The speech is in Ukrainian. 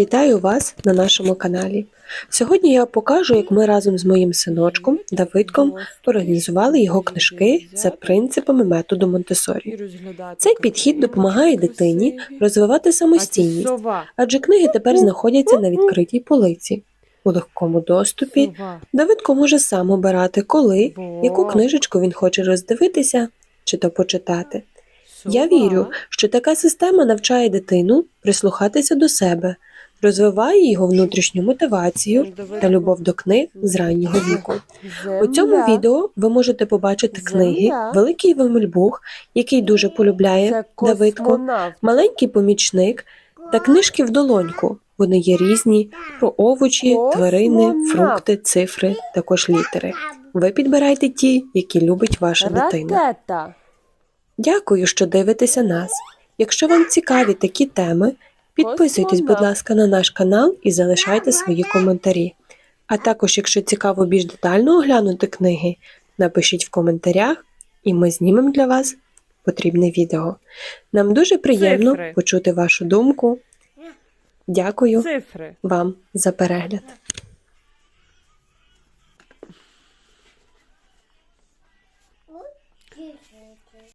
Вітаю вас на нашому каналі. Сьогодні я покажу, як ми разом з моїм синочком Давидком організували його книжки за принципами методу Монтесорі. Цей підхід допомагає дитині розвивати самостійність, адже книги тепер знаходяться на відкритій полиці. У легкому доступі Давидко може сам обирати, коли, яку книжечку він хоче роздивитися чи то почитати. Я вірю, що така система навчає дитину прислухатися до себе, розвиває його внутрішню мотивацію та любов до книг з раннього віку. У цьому відео ви можете побачити книги Великий Вимельбух, який дуже полюбляє Давидко, маленький помічник та книжки в долоньку. Вони є різні про овочі, тварини, фрукти, цифри, також літери. Ви підбирайте ті, які любить ваша дитина. Дякую, що дивитеся нас. Якщо вам цікаві такі теми, Підписуйтесь, будь ласка, на наш канал і залишайте свої коментарі. А також, якщо цікаво більш детально оглянути книги, напишіть в коментарях, і ми знімемо для вас потрібне відео. Нам дуже приємно Цифри. почути вашу думку. Дякую Цифри. вам за перегляд.